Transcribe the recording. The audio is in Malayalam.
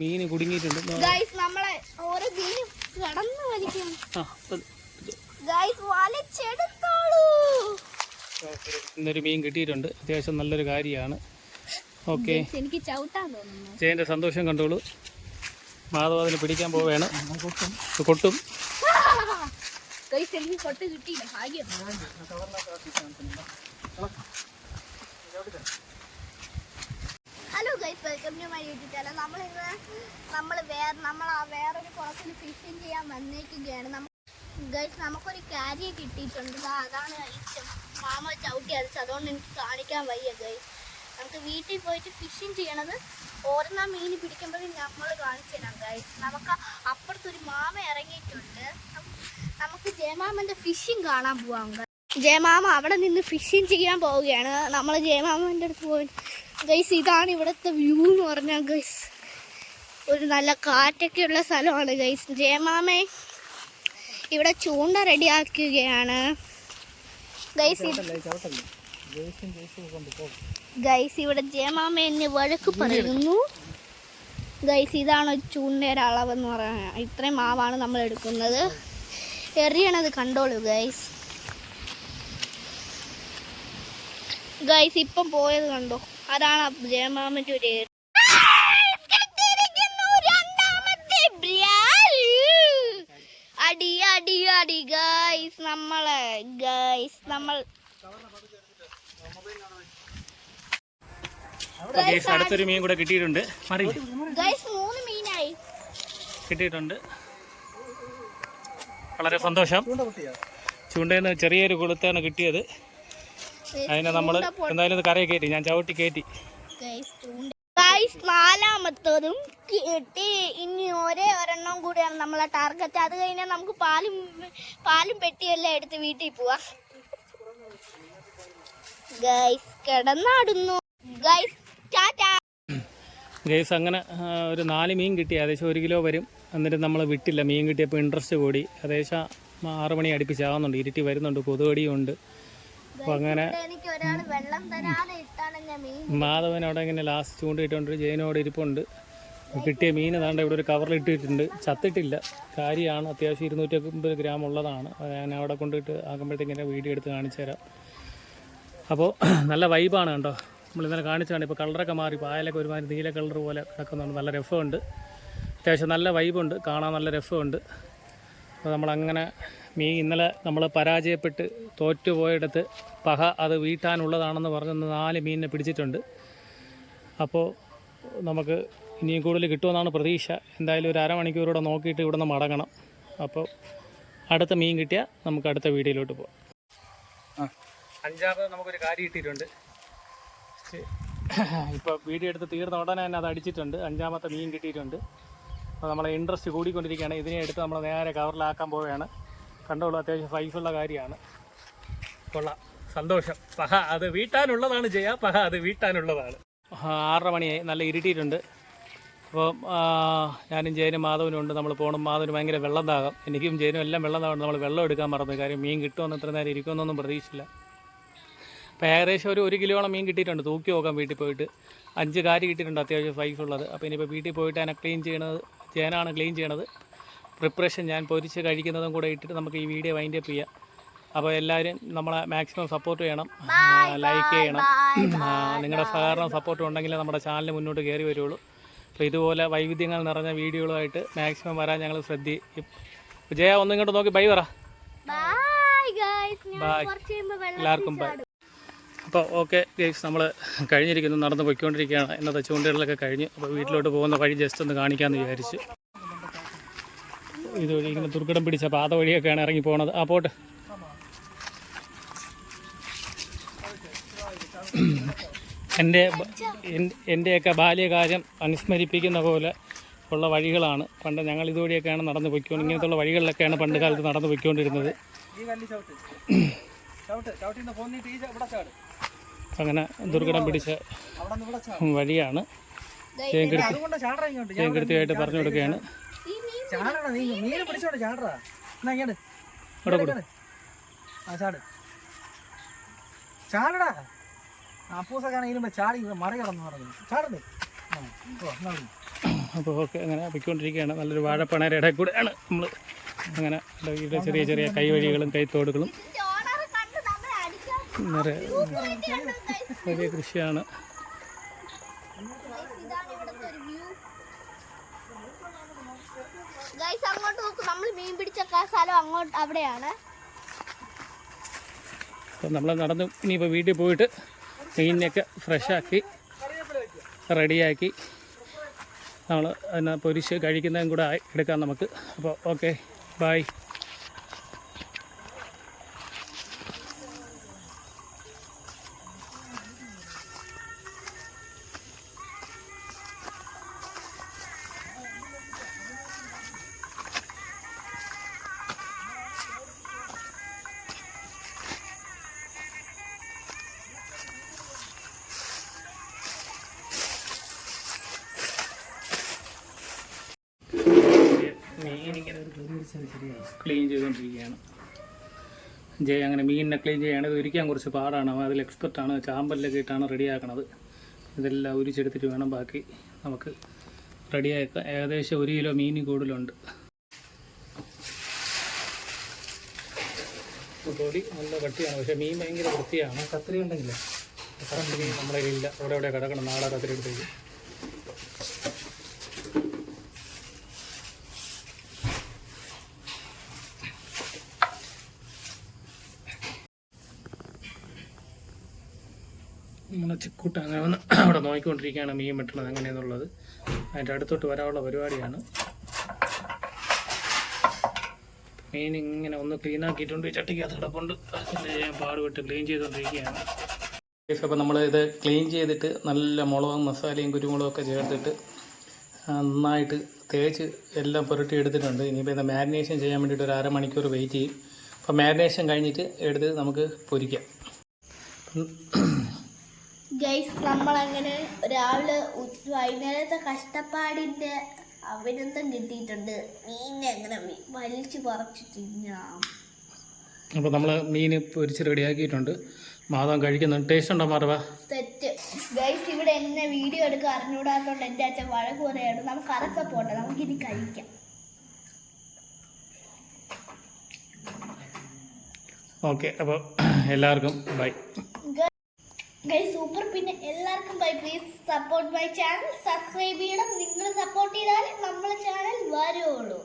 മീൻ കുടുങ്ങിയിട്ടുണ്ട്. ഗൈസ് നമ്മളെ ഓരോ മീൻ കടന്നു വലിക്കും. ഗൈസ് വലിച്ചെടുത്തോളൂ. ഇന്നൊരു മീൻ കിട്ടിയിട്ടുണ്ട്. അത്യാവശ്യം നല്ലൊരു കാര്യമാണ്. ഓക്കെ എനിക്ക് ചവിട്ടാൻ തോന്നുന്നു. ജയന്റെ സന്തോഷം കണ്ടോളൂ. മാധവ് അതിന് പിടിക്കാൻ പോവുകയാണ് കൊട്ടും. എനിക്ക് കൊട്ട് കിട്ടിയില്ല. ഭാഗ്യം. Welcome to my YouTube channel നമ്മൾ ഇന്ന് നമ്മൾ വേറെ നമ്മൾ ആ വേറൊരു കുളത്തിൽ ഫിഷിങ് ചെയ്യാൻ വന്നേക്കുകയാണ്. ഗൈസ് നമുക്കൊരു കാര്യം കിട്ടിയിട്ടുണ്ട്. അതാണ് മാമ ചവിട്ടി അടിച്ചത്. അതുകൊണ്ട് എനിക്ക് കാണിക്കാൻ വയ്യ ഗൈസ് നമുക്ക് വീട്ടിൽ പോയിട്ട് ഫിഷിങ് ചെയ്യണത് ഓരോന്നാ മീൻ പിടിക്കുമ്പോഴും നമ്മൾ കാണിച്ചു തരാം ഗൈസ് നമുക്ക് അപ്പുറത്തൊരു മാമ ഇറങ്ങിയിട്ടുണ്ട്. നമുക്ക് ജയമാമന്റെ ഫിഷിങ് കാണാൻ പോവാം. ജയമാമ അവിടെ നിന്ന് ഫിഷിങ് ചെയ്യാൻ പോവുകയാണ്. നമ്മൾ ജയമാമന്റെ അടുത്ത് പോയി. ഗൈസ് ഇതാണ് ഇവിടുത്തെ വ്യൂ എന്ന് പറഞ്ഞാൽ ഗൈസ് ഒരു നല്ല കാറ്റൊക്കെയുള്ള സ്ഥലമാണ് ഗൈസ് ജയമാമേ ഇവിടെ ചൂണ്ട റെഡിയാക്കുകയാണ്. ഗൈസ് ഗൈസ് ഇവിടെ ജയമാമ എന്നെ വഴക്ക് പറയുന്നു. ഗൈസ് ഇതാണ് ചൂണ്ടയുടെ അളവെന്ന് പറയുന്നത് ഇത്രയും മാവാണ് നമ്മൾ എടുക്കുന്നത്. എറിയണത് കണ്ടോളൂ ഗൈസ് ഗൈസ് ഇപ്പം പോയത് കണ്ടോ? അതാണ് ജയമാമന്റെ ഒരു. അടി അടി അടി ഗൈസ് നമ്മളെ ഗൈസ് നമ്മൾ അടുത്തൊരു മീൻ കൂടെ കിട്ടിയിട്ടുണ്ട്. മൂന്ന് മീനായി. കിട്ടിയിട്ടുണ്ട്. വളരെ സന്തോഷം. ചൂണ്ടയിൽ നിന്ന് ചെറിയൊരു കൊളുത്താണ് കിട്ടിയത്. അതിനെ നമ്മൾ എന്തായാലും ഇത് കരയെ കയറ്റി ഞാൻ ചവിട്ടി കയറ്റി നാലാമത്തതും കിട്ടി. ഇനി ഒരേ ഒരെണ്ണം കൂടിയാണ് നമ്മളെ ടാർഗറ്റ് അത് കഴിഞ്ഞാൽ നമുക്ക് പാലും പാലും പെട്ടിയെല്ലാം എടുത്ത് വീട്ടിൽ പോവാ. ഗൈസ് കിടന്നാടുന്നു. ഗൈസ് ടാറ്റാ. ഗൈസ് അങ്ങനെ ഒരു നാല് മീൻ കിട്ടി. ഏകദേശം ഒരു കിലോ വരും. എന്നിട്ട് നമ്മൾ വിട്ടില്ല. മീൻ കിട്ടിയപ്പോൾ ഇൻട്രസ്റ്റ് കൂടി. ഏകദേശം ആറ് മണി അടുപ്പിച്ചാകുന്നുണ്ട് ഇരുട്ടി വരുന്നുണ്ട്. കൊതുകടിയും അപ്പോൾ അങ്ങനെ മാധവൻ അവിടെ ഇങ്ങനെ ലാസ്റ്റ് ചൂണ്ടിയിട്ടുണ്ട് ജയനോട് ഇരിപ്പുണ്ട്. കിട്ടിയ മീൻ താണ്ട ഇവിടെ ഒരു കവറിൽ ഇട്ടിട്ടുണ്ട്. ചത്തിട്ടില്ല. കാര്യമാണ് അത്യാവശ്യം ഇരുന്നൂറ്റി അമ്പത് ഗ്രാം ഉള്ളതാണ്. ഞാൻ അവിടെ കൊണ്ടിട്ട് ആകുമ്പോഴത്തേക്ക് ഇങ്ങനെ വീഡിയോ എടുത്ത് കാണിച്ചു തരാം. അപ്പോൾ നല്ല വൈബാണ് കേട്ടോ. നമ്മൾ ഇന്നലെ കാണിച്ചാണ് ഇപ്പോൾ കളറൊക്കെ മാറി. പായലൊക്കെ ഒരുമാതിരി നീല കളർ പോലെ കിടക്കുന്നുണ്ട്. നല്ല രഫമുണ്ട് അത്യാവശ്യം നല്ല വൈബുണ്ട് കാണാൻ നല്ല രഫമുണ്ട് അപ്പോൾ നമ്മളങ്ങനെ മീൻ ഇന്നലെ നമ്മൾ പരാജയപ്പെട്ട് തോറ്റുപോയിടത്ത് പഹ അത് വീട്ടാനുള്ളതാണെന്ന് പറഞ്ഞ് നാല് മീനിനെ പിടിച്ചിട്ടുണ്ട്. അപ്പോൾ നമുക്ക് ഇനിയും കൂടുതൽ കിട്ടുമെന്നാണ് പ്രതീക്ഷ. എന്തായാലും ഒരു അരമണിക്കൂറൂടെ നോക്കിയിട്ട് ഇവിടെ നിന്ന് മടങ്ങണം. അപ്പോൾ അടുത്ത മീൻ കിട്ടിയാൽ നമുക്ക് അടുത്ത വീഡിയോയിലോട്ട് പോകാം അഞ്ചാമത് നമുക്കൊരു കാര്യം കിട്ടിയിട്ടുണ്ട്. ഇപ്പോൾ വീഡിയോ എടുത്ത് തീർന്ന ഉടനെ തന്നെ അത് അടിച്ചിട്ടുണ്ട്. അഞ്ചാമത്തെ മീൻ കിട്ടിയിട്ടുണ്ട്. അപ്പോൾ നമ്മളെ ഇൻട്രസ്റ്റ് കൂടിക്കൊണ്ടിരിക്കുകയാണ്. ഇതിനെ എടുത്ത് നമ്മൾ നേരെ കവറിലാക്കാൻ പോവുകയാണ്. കണ്ടോളൂ അത്യാവശ്യം സൈസുള്ള കാര്യമാണ്. കൊള്ളാം. സന്തോഷം. പഹ അത് വീട്ടാനുള്ളതാണ് ജയ. പഹ അത് വീട്ടാനുള്ളതാണ്. ആറര മണിയായി. നല്ല ഇരുട്ടിയിട്ടുണ്ട്. അപ്പോൾ ഞാനും ജയനും മാധവനും ഉണ്ട്. നമ്മൾ പോകണം മാധവന് ഭയങ്കര വെള്ളം ദാഹം. എനിക്കും ജയനും എല്ലാം വെള്ളം ദാഹം നമ്മൾ വെള്ളം എടുക്കാൻ മറന്നു. കാര്യം മീൻ കിട്ടുമെന്ന് ഇത്ര നേരം ഇരിക്കുമെന്നൊന്നും പ്രതീക്ഷിച്ചില്ല. അപ്പോൾ ഏകദേശം ഒരു ഒരു കിലോളം മീൻ കിട്ടിയിട്ടുണ്ട്. തൂക്കി നോക്കാം വീട്ടിൽ പോയിട്ട്. അഞ്ച് കാരി കിട്ടിയിട്ടുണ്ട് അത്യാവശ്യം സൈസ് ഉള്ളത്. അപ്പോൾ ഇനിയിപ്പോൾ വീട്ടിൽ പോയിട്ട് അതിനെ ക്ലീൻ ചെയ്യണത്. ജയനാണ് ക്ലീൻ ചെയ്യണത്. പ്രിപ്പറേഷൻ ഞാൻ പൊരിച്ച് കഴിക്കുന്നതും കൂടെ ഇട്ടിട്ട് നമുക്ക് ഈ വീഡിയോ വൈൻഡ് അപ്പ് ചെയ്യാം. അപ്പോൾ എല്ലാവരും നമ്മളെ മാക്സിമം സപ്പോർട്ട് ചെയ്യണം. ലൈക്ക് ചെയ്യണം നിങ്ങളുടെ സഹകരണം സപ്പോർട്ട് ഉണ്ടെങ്കിലേ നമ്മുടെ ചാനൽ മുന്നോട്ട് കയറി വരുള്ളൂ. അപ്പോൾ ഇതുപോലെ വൈവിധ്യങ്ങൾ നിറഞ്ഞ വീഡിയോകളുമായിട്ട് മാക്സിമം വരാൻ ഞങ്ങൾ ശ്രദ്ധിക്കും ജയ ഒന്നും ഇങ്ങോട്ട് നോക്കി. ബൈ പറ. എല്ലാവർക്കും ബൈ അപ്പോൾ ഓക്കെ ഗൈസ് നമ്മൾ കഴിഞ്ഞിരിക്കുന്നു നടന്ന് പോയിക്കൊണ്ടിരിക്കുകയാണ്. ഇന്നത്തെ ചൂണ്ടകളിലൊക്കെ കഴിഞ്ഞു. അപ്പോൾ വീട്ടിലോട്ട് പോകുന്ന വഴി ജസ്റ്റ് ഒന്ന് കാണിക്കാമെന്ന് വിചാരിച്ചു. ഇതുവഴി ഇങ്ങനെ ദുർഘടം പിടിച്ച പാത വഴിയൊക്കെയാണ് ഇറങ്ങി പോണത്. ആ പോട്ട്. എന്റെ എന്റെയൊക്കെ ബാല്യകാലം അനുസ്മരിപ്പിക്കുന്ന പോലെ ഉള്ള വഴികളാണ്. പണ്ട് ഞങ്ങൾ ഇതുവഴിയൊക്കെയാണ് നടന്ന് പോയിക്കൊണ്ട് ഇങ്ങനത്തുള്ള വഴികളിലൊക്കെയാണ് പണ്ട് കാലത്ത് നടന്ന് പോയിക്കൊണ്ടിരുന്നത്. അങ്ങനെ ദുർഘടം പിടിച്ച വഴിയാണ് ചേങ്കിടത്തി ജയങ്കൃത്യമായിട്ട് പറഞ്ഞു കൊടുക്കുകയാണ്. ചാടടാ നീ. മീനെ പിടിച്ചോടെ ചാടറാ. എന്നാ ഇങ്ങോട്ട് ഇവിടെ കൊടു. ആ ചാട്. ചാടടാ. ചാടി മറികടന്ന് പറഞ്ഞു. അപ്പോൾ ഓക്കെ അങ്ങനെ പൊയ്ക്കൊണ്ടിരിക്കുകയാണ്. നല്ലൊരു വാഴപ്പണയുടെ ഇടയിൽ കൂടെയാണ് നമ്മൾ അങ്ങനെ വീട്ടിലെ ചെറിയ ചെറിയ കൈവഴികളും കൈത്തോടുകളും. നമ്മളെ നിറയെ വലിയ കൃഷിയാണ് Guys, ഇതാണ് ഇവിടുത്തെ ഒരു വ്യൂ ഗൈസ് അങ്ങോട്ട് നോക്കൂ. നമ്മൾ മീൻ പിടിച്ചൊക്കെ ആ സ്ഥലം അങ്ങോട്ട് അവിടെയാണ്. അപ്പം നമ്മൾ നടന്ന് ഇനിയിപ്പോൾ വീട്ടിൽ പോയിട്ട് മീനിനെയൊക്കെ ഫ്രഷാക്കി റെഡിയാക്കി നമ്മൾ അതിനെ പൊരിച്ച് കഴിക്കുന്നതും കൂടെ എടുക്കാം നമുക്ക്. അപ്പോൾ ഓക്കെ ബായ് ക്ലീൻ ചെയ്തുകൊണ്ടിരിക്കുകയാണ്. ജയ അങ്ങനെ മീനിനെ ക്ലീൻ ചെയ്യാണ്. ഇത് ഒരിക്കാൻ കുറച്ച് പാടാണ്. അതിൽ എക്സ്പെർട്ടാണ് ചാമ്പലിലൊക്കെ ഇട്ടാണ് റെഡിയാക്കണത്. ഇതെല്ലാം ഉരിച്ചെടുത്തിട്ട് വേണം ബാക്കി നമുക്ക് റെഡിയാക്കാം. ഏകദേശം ഒരു കിലോ മീൻ കൂടുതലുണ്ട്. പൊടി നല്ല കട്ടിയാണ്. പക്ഷേ മീൻ ഭയങ്കര വൃത്തിയാണ്. കത്തിരി ഉണ്ടെങ്കിലേ കത്തിരി നമ്മുടെ കയ്യിലില്ല അവിടെ എവിടെ കിടക്കണം? നാളെ കത്തിരി എടുത്തേക്ക് നമ്മളെ ചിക്കൂട്ട അങ്ങനെ വന്ന് അവിടെ നോക്കിക്കൊണ്ടിരിക്കുകയാണ് മീൻ വെട്ടണത് അങ്ങനെയെന്നുള്ളത് അതിന്റെ അടുത്തോട്ട് വരാനുള്ള പരിപാടിയാണ്. മീൻ ഇങ്ങനെ ഒന്ന് ക്ലീൻ ആക്കിയിട്ടുണ്ട്. ചട്ടിക്കകത്ത് കിടപ്പുണ്ട്. ഞാൻ പാടുപെട്ട് ക്ലീൻ ചെയ്തുകൊണ്ടിരിക്കുകയാണ് അപ്പോൾ നമ്മൾ ഇത് ക്ലീൻ ചെയ്തിട്ട് നല്ല മുളകും മസാലയും കുരുമുളകും ഒക്കെ ചേർത്തിട്ട് നന്നായിട്ട് തേച്ച് എല്ലാം പുരട്ടി എടുത്തിട്ടുണ്ട്. ഇനിയിപ്പോൾ ഇത് മാരിനേഷൻ ചെയ്യാൻ വേണ്ടിയിട്ട് ഒരു അരമണിക്കൂർ വെയിറ്റ് ചെയ്യും. അപ്പോൾ മാരിനേഷൻ കഴിഞ്ഞിട്ട് എടുത്ത് നമുക്ക് പൊരിക്കാം. ഗൈസ് നമ്മളങ്ങനെ രാവിലെ വൈകുന്നേരത്തെ കഷ്ടപ്പാടിന്റെ അഭിനന്ദം കിട്ടിയിട്ടുണ്ട്. മീനിനെ അങ്ങനെ വലിച്ചു പറിച്ചു തിന്നാം അപ്പോൾ നമ്മൾ മീൻ പൊരിച്ച് റെഡിയാക്കിയിട്ടുണ്ട്. മാധവൻ കഴിക്കുന്നുണ്ട് ടേസ്റ്റ് ഉണ്ടോ മാറവ സെറ്റ്. ഗൈസ് ഇവിടെ എന്നെ വീഡിയോ എടുക്കാൻ അറിഞ്ഞൂടാത്തോണ്ട് എന്റെ അച്ഛൻ വഴക്ക് പോലെയാണ് നമുക്ക് അതൊക്കെ പോട്ടെ. നമുക്കിനി കഴിക്കാം. ഓക്കെ അപ്പോൾ എല്ലാവർക്കും ബൈ. ഗൈസ് സൂപ്പർ പിന്നെ എല്ലാവർക്കും bye please support my channel subscribe ചെയ്യണം. നിങ്ങൾ സപ്പോർട്ട് ചെയ്താൽ നമ്മളെ ചാനൽ വരുള്ളൂ.